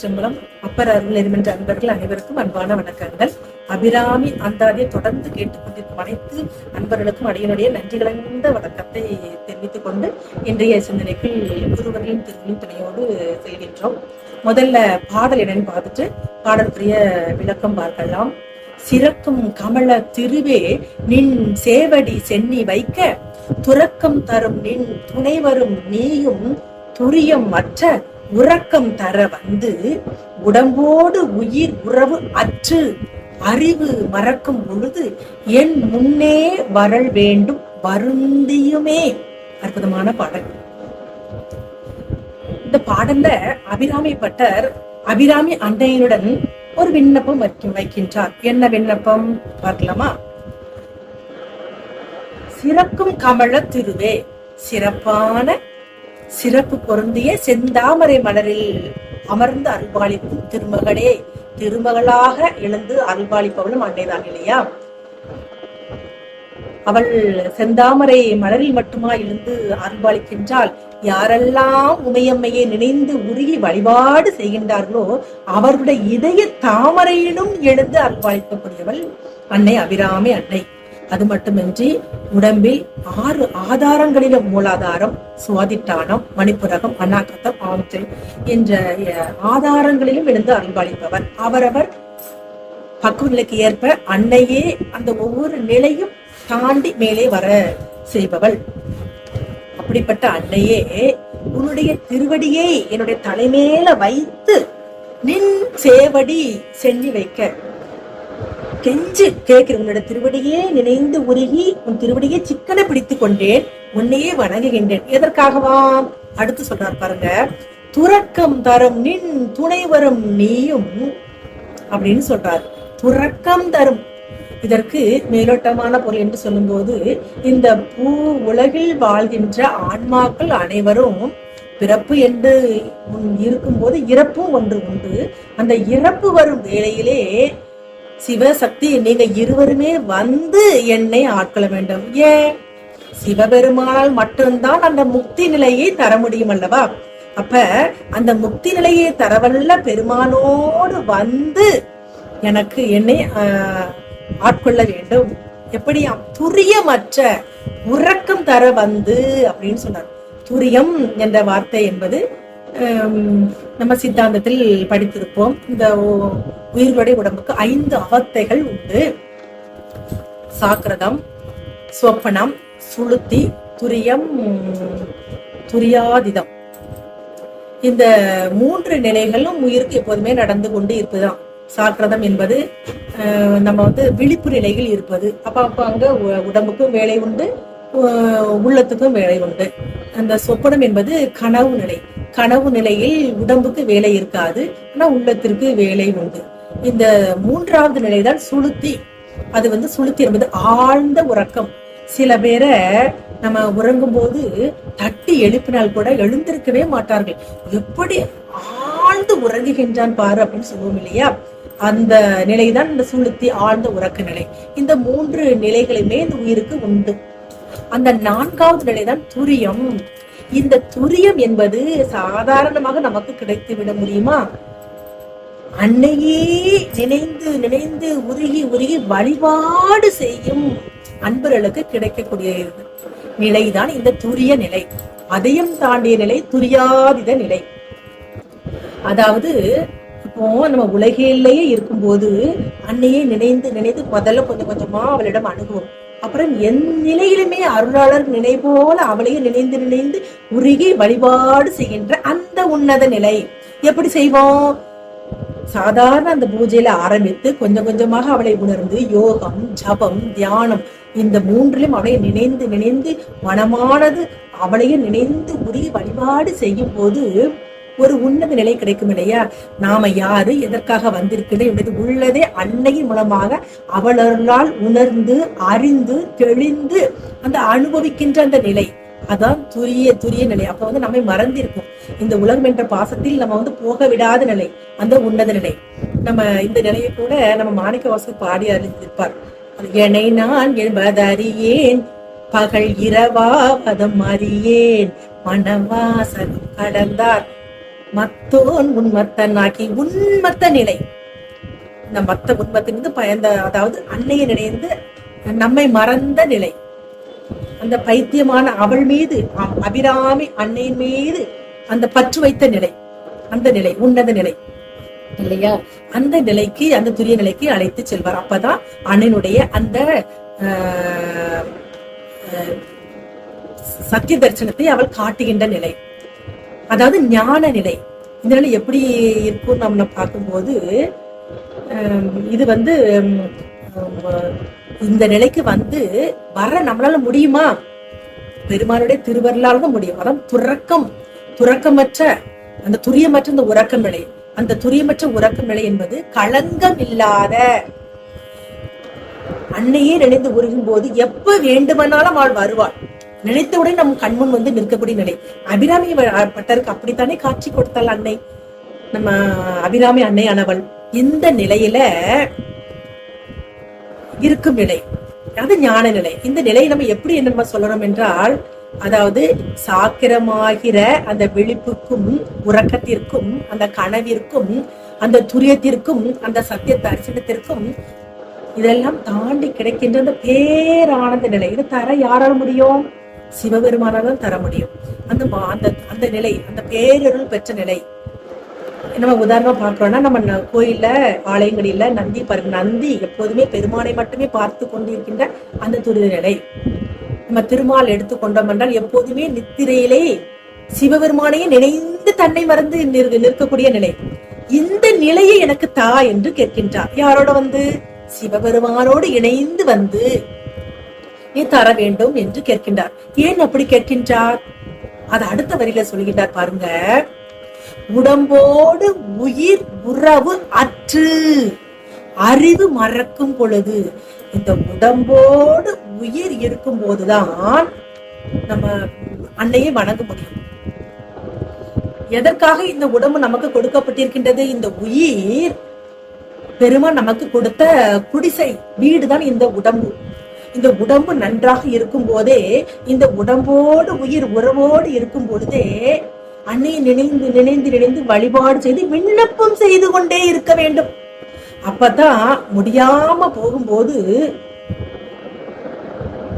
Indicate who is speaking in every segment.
Speaker 1: திருச்சிற்றம்பலம் அப்பர் அருள் என்ற அன்பர்கள் அனைவருக்கும் அன்பான வணக்கங்கள். அபிராமி அந்தாதியை தொடர்ந்து கேட்டுக்கொண்டிருக்கும் அனைத்து அன்பர்களுக்கும் அடியனுடைய நன்றிகளந்த வணக்கத்தை தெரிவித்துக் கொண்டு இன்றைய சிந்தனைக்கு குருவர்களின் திருவிழின் துணையோடு செல்கின்றோம். முதல்ல பாடல் என்னன்னு பார்த்துட்டு பாடலுக்குரிய விளக்கம் பார்க்கலாம். சிறக்கும் கமல திருவே நின் சேவடி சென்னி வைக்க துறக்கம் தரும் நின் துணைவரும் நீயும் துரியம் மற்ற உறக்கம் தர வந்து உடம்போடு உயிர் உறவு அற்று அறிவு மறக்கும் பொழுது என் முன்னே வரல் வேண்டும் வருந்தியுமே. அற்புதமான பாடல். இந்த பாடல்ல அபிராமி பட்டர் அபிராமி அன்னையுடன் ஒரு விண்ணப்பம் வைக்க- வைக்கின்றார். என்ன விண்ணப்பம்? பார்க்கலாமா? சிறக்கும் கமல திருவே சிறப்பான சிறப்பு பொருந்திய செந்தாமரை மலரில் அமர்ந்து அருள்பாலிக்கும் திருமகளே திருமகளாக எழுந்து அருள்பாலிப்பவளும் அன்னைதான் இல்லையா? அவள் செந்தாமரை மலரில் மட்டுமா எழுந்து அருள்பாலிக்கின்றால் யாரெல்லாம் உமையம்மையை நினைந்து உருகி வழிபாடு செய்கின்றார்களோ அவருடைய இதய தாமரையிலும் எழுந்து அருள்பாலிக்கக்கூடியவள் அன்னை அபிராமி அன்னை. அது மட்டுமின்றி உடம்பில் ஆறு ஆதாரங்களில மூலாதாரம் சுவாதிட்டானம் மணிப்புரகம் அநாகத்தம் ஆம்சை என்ற ஆதாரங்களிலும் எழுந்து அன்பளிப்பவர் அவரவர் பக்குவ நிலைக்கு ஏற்ப அன்னையே அந்த ஒவ்வொரு நிலையும் தாண்டி மேலே வர செய்பவள். அப்படிப்பட்ட அன்னையே உன்னுடைய திருவடியை என்னுடைய தலைமேல வைத்து நின் சேவடி சென்னி வைக்க. கெஞ்சு கேட்கிறேன் உன்னோட திருவடியே நினைந்து உருகி உன் திருவடியே சிக்கனை பிடித்துக் கொண்டேன் உன்னையே வணங்குகின்றேன். எதற்காகவா? அடுத்து சொல்றார் பாருங்க. துறக்கம் தரும் நின் துணை வரும் நீயும் அப்படின்னு சொல்றார். துறக்கம் தரும். இதற்கு மேலோட்டமான பொருள் என்று சொல்லும்போது இந்த பூ உலகில் வாழ்கின்ற ஆன்மாக்கள் அனைவரும் பிறப்பு என்று உன் இருக்கும்போது இறப்பும் ஒன்று உண்டு. அந்த இறப்பு வரும் வேளையிலே சிவசக்தி நீங்க இருவருமே வந்து என்னை ஆட்கொள்ள வேண்டும். ஏன்? சிவபெருமானால் மட்டும்தான் அந்த முக்தி நிலையை தர முடியும் அல்லவா? அப்ப அந்த முக்தி நிலையை தரவல்ல பெருமானோடு வந்து எனக்கு என்னை ஆட்கொள்ள வேண்டும். எப்படியாம் துரியமற்ற உறக்கம் தர வந்து அப்படின்னு சொன்னார். துரியம் என்ற வார்த்தை என்பது ஹம், நம்ம சித்தாந்தத்தில் படித்திருப்போம். இந்த உயிர்களுடைய உடம்புக்கு ஐந்து அவத்தைகள் உண்டு. சாக்கிரதம் சொப்பனம் சுளுத்தி துரியம் துரியாதிதம். இந்த மூன்று நிலைகளும் உயிருக்கு எப்போதுமே நடந்து கொண்டு இருப்பதுதான். சாக்கிரதம் என்பது நம்ம வந்து விழிப்பு நிலையில் இருப்பது. அப்ப அப்ப அங்க உ- உடம்புக்கும் வேலை உண்டு உ- உள்ளத்துக்கும் வேலை உண்டு. அந்த சொப்பனம் என்பது கனவு நிலை. கனவு நிலையில் உடம்புக்கு வேலை இருக்காது. ஆனா உள்ளத்திற்கு வேலை உண்டு. இந்த மூன்றாவது நிலைதான் சுளுத்தி. அது வந்து சுளுத்தி என்பது ஆழ்ந்த உறக்கம். சில பேரை நம்ம உறங்கும் போது தட்டி எழுப்பினால் கூட எழுந்திருக்கவே மாட்டார்கள். எப்படி ஆழ்ந்து உறங்குகின்றான் பாரு அப்படின்னு சொல்லுவோம் இல்லையா? அந்த நிலைதான் இந்த சுளுத்தி ஆழ்ந்த உறக்க நிலை. இந்த மூன்று நிலைகளுமே இந்த உயிருக்கு உண்டு. அந்த நான்காவது நிலைதான் துரியம். இந்த துரியம் என்பது சாதாரணமாக நமக்கு கிடைத்து விட முடியுமா? அன்னையே நினைந்து நினைந்து உருகி உருகி வழிபாடு செய்யும் அன்பர்களுக்கு கிடைக்கக்கூடிய நிலைதான் இந்த துரிய நிலை. அதையும் தாண்டிய நிலை துரியாதித நிலை. அதாவது இப்போ நம்ம உலகிலேயே இருக்கும்போது அன்னையே நினைந்து நினைந்து முதல்ல கொஞ்சம் கொஞ்சமா அவளிடம் அணுகுவோம். அப்புறம் என் நிலையிலுமே அருளாளர் நினைபோல அவளையும் நினைந்து நினைந்து உருகி வழிபாடு செய்கின்ற அந்த உன்னத நிலை. எப்படி செய்வோம்? சாதாரண அந்த பூஜையில ஆரம்பித்து கொஞ்சம் கொஞ்சமாக அவளை உணர்ந்து யோகம் ஜபம் தியானம் இந்த மூன்றிலும் அவளை நினைந்து நினைந்து மனமானது அவளையும் நினைந்து உருகி வழிபாடு செய்யும் போது ஒரு உன்னத நிலை கிடைக்கும் இல்லையா? நாம யாரு? எதற்காக வந்திருக்கிறோம் என்பது உள்ளதே அன்னையின் மூலமாக அவளால் உணர்ந்து அறிந்து தெளிந்து அந்த அனுபவிக்கின்ற அந்த நிலை. அதான் துரிய துரிய நிலை. அப்ப வந்து நம்மை மறந்திருக்கும். இந்த உலகம் என்ற பாசத்தில் நம்ம வந்து போக விடாத நிலை. அந்த உன்னத நிலை. நம்ம இந்த நிலையை கூட நம்ம மாணிக்க வாசகர் பாடி அறிந்திருப்பார் என்னை நான் என்பதறியேன். பகல் இரவா பதம் அறியேன். மனவாசகம் கடந்தார். மத்தோன் உன்மத்தனாக்கி உன்மத்த நிலை. இந்த மத்த உன்மத்திலிருந்து பயந்த அதாவது அன்னையை நினைந்து நம்மை மறந்த நிலை. அந்த பைத்தியமான அவள் மீது அ- அபிராமி அன்னையின் மீது அந்த பற்று வைத்த நிலை அந்த நிலை உன்னத நிலை. இல்லையா? அந்த நிலைக்கு அந்த துரிய நிலைக்கு அழைத்து செல்வார். அப்பதான் அண்ணனுடைய அந்த ஆஹ், சத்திய தரிசனத்தை அவள் காட்டுகின்ற நிலை. அதாவது ஞான நிலை. இந்த நிலை எப்படி இருக்கும் நம்ம பார்க்கும்போது ஆஹ், இது வந்து இந்த நிலைக்கு வந்து வர நம்மளால முடியுமா? பெருமானுடைய திருவருளால் தான் முடியும். அதான் துறக்கம். துறக்கமற்ற அந்த துரியமற்ற இந்த உறக்கம் நிலை. அந்த துரியமற்ற உறக்கம் நிலை என்பது களங்கம் இல்லாத. அன்னையே நினைந்து உருகும் போது எப்ப வேண்டுமானாலும் அவள் வருவாள். நினைத்தவுடன் நம் கண்முன் வந்து நிற்கக்கூடிய நிலை. அபிராமி பட்டருக்கு அப்படித்தானே காட்சி கொடுத்தாள் அன்னை? நம்ம அபிராமி அன்னை ஆனவள். இந்த நிலையில இருக்கும் நிலை. அது ஞான நிலை. இந்த நிலையை நம்ம எப்படி நம்ம சொல்லணும் என்றால் அதாவது சாக்கிரமாகிற அந்த விழிப்புக்கும் உறக்கத்திற்கும் அந்த கனவிற்கும் அந்த துரியத்திற்கும் அந்த சத்திய தரிசனத்திற்கும் இதெல்லாம் தாண்டி கிடைக்கின்ற அந்த பேரானந்த நிலை. இது தர யாரால் முடியும்? சிவபெருமானால் தான் தர முடியும். அந்த அந்த அந்த நிலை அந்த பேரருள் பெற்ற நிலை. நம்ம உதாரணமா பார்க்கறோம்னா நம்ம கோயில்ல ஆலயங்களில நந்தி பரு நந்தி எப்போதுமே பெருமானை மட்டுமே பார்த்து கொண்டிருக்கின்ற அந்த துரித நிலை. நம்ம திருமால் எடுத்துக்கொண்டோம் என்றால் எப்போதுமே நித்திரையிலே சிவபெருமானையே நினைந்து தன்னை மறந்து நிற்கக்கூடிய நிலை. இந்த நிலையை எனக்கு தா என்று கேட்கின்றார். யாரோட வந்து? சிவபெருமானோடு இணைந்து வந்து தர வேண்டும் என்று கேட்கின்றார். ஏன் அப்படி கேட்கின்றார்? அது அடுத்த வரியில சொல்கின்றார் பாருங்க. உடம்போடு உயிர் உறவு அற்று அறிவு மறக்கும் பொழுது இந்த உடம்போடு உயிர் இருக்கும் போதுதான் நம்ம அன்னையை வணங்க முடியும். எதற்காக இந்த உடம்பு நமக்கு கொடுக்கப்பட்டிருக்கின்றது? இந்த உயிர் பெருமா நமக்கு கொடுத்த குடிசை வீடுதான் இந்த உடம்பு. இந்த உடம்பு நன்றாக இருக்கும் போதே இந்த உடம்போடு உயிர் உறவோடு இருக்கும் பொழுதே அன்னையை நினைந்து நினைந்து நினைந்து வழிபாடு செய்து விண்ணப்பம் செய்து கொண்டே இருக்க வேண்டும். அப்பதான் முடியாம போகும்போது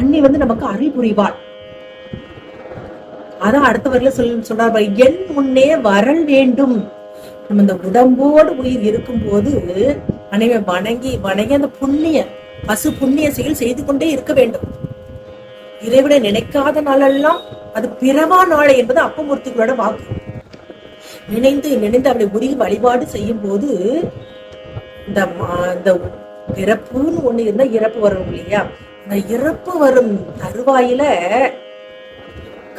Speaker 1: அன்னை வந்து நமக்கு அருள் புரிவாள். அதான் அடுத்த வரையில சொல் சொல்றார் என் முன்னே வரல் வேண்டும். நம்ம இந்த உடம்போடு உயிர் இருக்கும் போது அனைவன் வணங்கி வணங்கி அந்த புண்ணிய பசு புண்ணிய செயல் செய்து கொண்டே இருக்க வேண்டும். இறைவனை நினைக்காத நாளெல்லாம் அது பிறவா நாளை என்பது அப்பமூர்த்திகளோட வாக்கு. நினைந்து நினைந்து அவளை உருகி வழிபாடு செய்யும் போது இந்த மா- இந்த பிறப்புன்னு ஒண்ணு இருந்தா இறப்பு வரும் இல்லையா? அந்த இறப்பு வரும் தருவாயில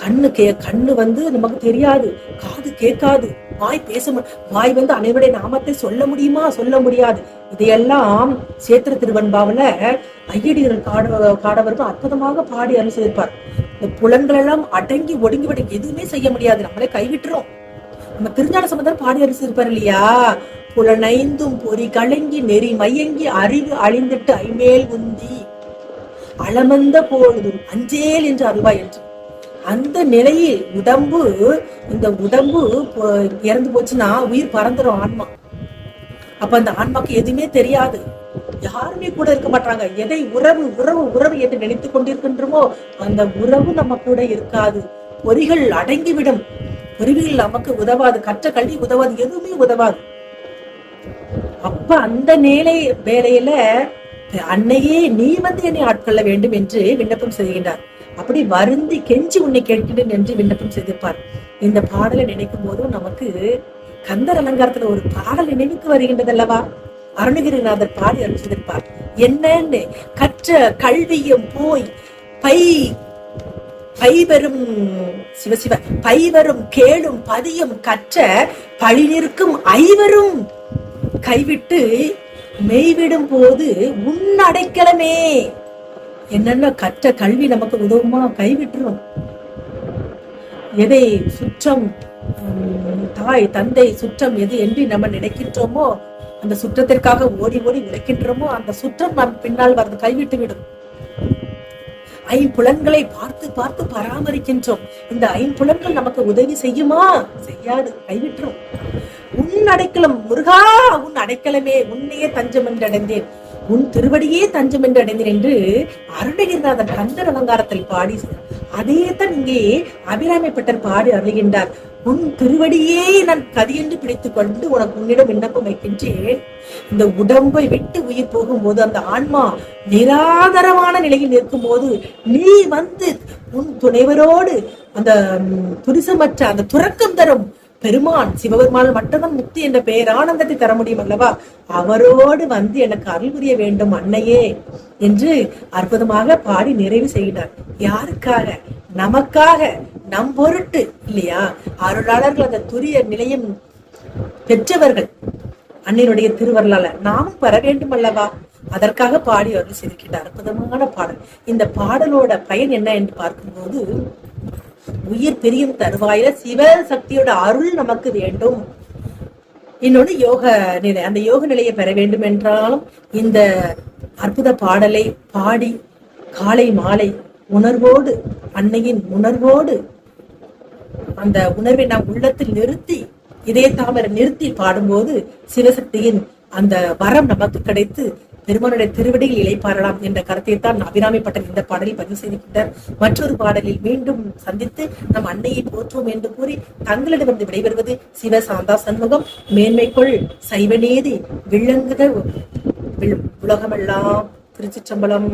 Speaker 1: கண்ணு கே கண்ணு வந்து நமக்கு தெரியாது. காது கேட்காது. வாய் பேச வாய் வந்து அனைவருடைய நாமத்தை சொல்ல முடியுமா? சொல்ல முடியாது. இதையெல்லாம் சேத்திர திருவன்பாவில ஐயடிகள் காட காடவர்கள் அற்புதமாக பாடி அருள் செய்திருப்பார் இந்த புலன்கள் எல்லாம் அடங்கி ஒடுங்கி விட எதுவுமே செய்ய முடியாது. நம்மளே கைவிட்டுரும் நம்ம திருஞான சம்பந்தர் பாடி அருள் செய்திருப்பார் இல்லையா? புலனைந்தும் பொறி கலங்கி நெறி மயங்கி அறிவு அழிந்திட்டு ஐமேல் உந்தி. அளமந்த பொழுதும் அஞ்சேல் என்று அருள்வாய் என்று அந்த நிலையில் உடம்பு இந்த உடம்பு இறந்து போச்சுன்னா உயிர் பறந்துடும் ஆன்மா. அப்ப அந்த ஆன்மாக்கு எதுவுமே தெரியாது. யாருமே கூட இருக்க மாட்டாங்க. எதை உறவு உறவு உறவு என்று நினைத்துக் கொண்டிருக்கின்றோமோ அந்த உறவு நம்ம கூட இருக்காது. பொறிகள் அடங்கிவிடும். பொறிகள் நமக்கு உதவாது. கற்ற கல்வி உதவாது. எதுவுமே உதவாது. அப்ப அந்த நிலை வேலையில அன்னையே நீ வந்து என்னை ஆட்கொள்ள வேண்டும் என்று விண்ணப்பம் செய்கின்றார். அப்படி வருந்தி கெஞ்சி உன்னை கேட்கிறேன் என்று விண்ணப்பம் செய்திருப்பார். இந்த பாடலை நினைக்கும் போதும் நமக்கு கந்தர் அலங்காரத்துல ஒரு பாடல் நினைவுக்கு வருகின்றது அல்லவா அருணகிரிநாதர் பாடி அருள் செய்திருப்பார் என்னன்னு கற்ற கல்வியும் போய் பை பைவரும் சிவசிவ பைவரும் கேளும் பதியும் கற்ற பழி நிற்கும் ஐவரும் கைவிட்டு மெய்விடும் போது உன் அடைக்கலமே என்னென்ன கற்ற கல்வி நமக்கு உதவுமா கைவிட்டுரும் எதை சுற்றம் உம், தாய் தந்தை சுற்றம் எது என்று நம்ம நினைக்கின்றோமோ அந்த சுற்றத்திற்காக ஓடி ஓடி உழைக்கின்றோமோ அந்த சுற்றம் நம் பின்னால் வரது கைவிட்டு விடும். ஐம்புலன்களை பார்த்து பார்த்து பராமரிக்கின்றோம். இந்த ஐம்புலன்கள் நமக்கு உதவி செய்யுமா? செய்யாது. கைவிட்டுரும் உன் அடைக்கலம் முருகா உன் அடைக்கலமே உன்னையே தஞ்சம் என்று அடைந்தேன் உன் திருவடியே தஞ்சம் என்று அடைந்தேன் என்று அருணகிரிநாதர் கந்தர் அலங்காரத்தில் பாடி அதே தான் இங்கே அபிராமிப்பட்டர் பாடி அருளுகின்றார். உன் திருவடியே நான் கதியென்று பிடித்துக் கொண்டு உனக்கு உன்னிடம் விண்ணப்பம் வைக்கின்றேன். இந்த உடம்பை விட்டு உயிர் போகும்போது அந்த ஆன்மா நிராதரமான நிலையில் நிற்கும் போது நீ வந்து உன் துணைவரோடு அந்த துரிசமற்ற அந்த துறக்கம் தரும் பெருமான் சிவபெருமான் மட்டும்தான் முக்தி என்ற பெயர் ஆனந்தத்தை தர முடியும் அல்லவா? அவரோடு வந்து எனக்கு அருள் புரிய வேண்டும் அன்னையே என்று அற்புதமாக பாடி நிறைவு செய்கிறார் யாருக்காக? நமக்காக நம் பொருட்டு இல்லையா? அருளாளர்கள் அந்த துரிய நிலையம் பெற்றவர்கள் அன்னையினுடைய திருவருளால. நாமும் பெற வேண்டும் அல்லவா? அதற்காக பாடி அருள் செய்திருக்கின்ற அற்புதமான பாடல். இந்த பாடலோட பயன் என்ன என்று பார்க்கும்போது உயிர் பிரியும் தருவாயில சிவ சக்தியோட அருள் நமக்கு வேண்டும். இன்னொன்று யோக நிலை. அந்த யோக நிலையை பெற வேண்டும் என்றாலும் இந்த அற்புத பாடலை பாடி காலை மாலை உணர்வோடு அன்னையின் உணர்வோடு அந்த உணர்வை நாம் உள்ளத்தில் நிறுத்தி இதய தாமரை நிறுத்தி பாடும்போது சிவசக்தியின் அந்த வரம் நமக்கு கிடைத்து பெருமானுடைய திருவடியில் இளைப்பாறலாம் என்ற கருத்தை தான் அபிராமி பட்டன் இந்த பாடலில் பதிவு செய்திருக்கின்றார். மற்றொரு பாடலில் மீண்டும் சந்தித்து நம் அன்னையை போற்றுவோம் என்று கூறி தங்களிடமிருந்து விடைபெறுவது சிவ சாந்தா சண்முகம். மேன்மைக்குள் சைவநேதி விளங்குத உலகமெல்லாம் உலகமெல்லாம் திருச்சிற்றம்பலம்.